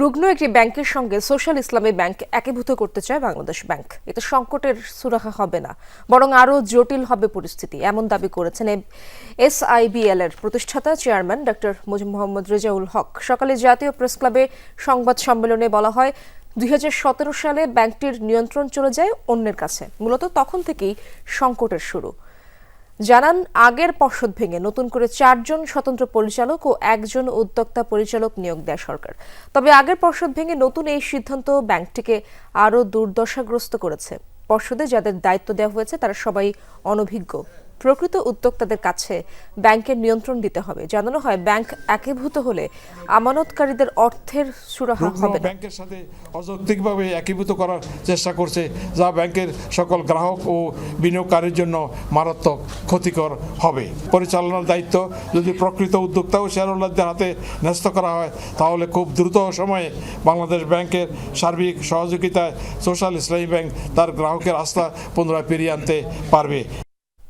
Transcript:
রুগ্ন একটি ব্যাংকের সঙ্গে সোশ্যাল ইসলামী ব্যাংক একীভূত করতে চায় বাংলাদেশ ব্যাংক। এতে সংকটের সুরাহা হবে না, বরং আরও জটিল হবে পরিস্থিতি, এমন দাবি করেছেন এসআইবিএল এর প্রতিষ্ঠাতা চেয়ারম্যান ডক্টর মোহাম্মদ রেজাউল হক। সকালে জাতীয় প্রেস ক্লাবে সংবাদ সম্মেলনে বলা হয়, দুই হাজার সতেরো সালে ব্যাংকটির নিয়ন্ত্রণ চলে যায় অন্যের কাছে। মূলত তখন থেকেই সংকটের শুরু। জানান, আগের পর্ষদ ভেঙে নতুন করে চারজন স্বতন্ত্র পরিচালক ও একজন উদ্যোক্তা পরিচালক নিয়োগ দেয় সরকার। তবে আগের পর্ষদ ভেঙে নতুন এই সিদ্ধান্ত ব্যাংকটিকে আরও দুর্দশাগ্রস্ত করেছে। পর্ষদে যাদের দায়িত্ব দেওয়া হয়েছে, তারা সবাই অনভিজ্ঞ। প্রকৃত উদ্যোক্তাদের কাছে ব্যাংকের নিয়ন্ত্রণ দিতে হবে। জানানো হয় ব্যাংক একীভূত হলে আমানতকারীদের অর্থের সুরাহা হবে না। ব্যাংকের সাথে অযৌক্তিকভাবে একীভূত করার চেষ্টা করছে যা ব্যাংকের সকল গ্রাহক ও বিনিয়োগকারীর জন্য মারাত্মক ক্ষতিকর হবে। পরিচালনার দায়িত্ব যদি প্রকৃত উদ্যোক্তা ও শেয়ারহোল্ডারদের হাতে ন্যস্ত করা হয় তাহলে খুব দ্রুত সময়ে বাংলাদেশ ব্যাংকের সার্বিক সহযোগিতায় সোশ্যাল ইসলামী ব্যাংক তার গ্রাহকের আস্থা পুনরায় ফিরিয়ে আনতে পারবে।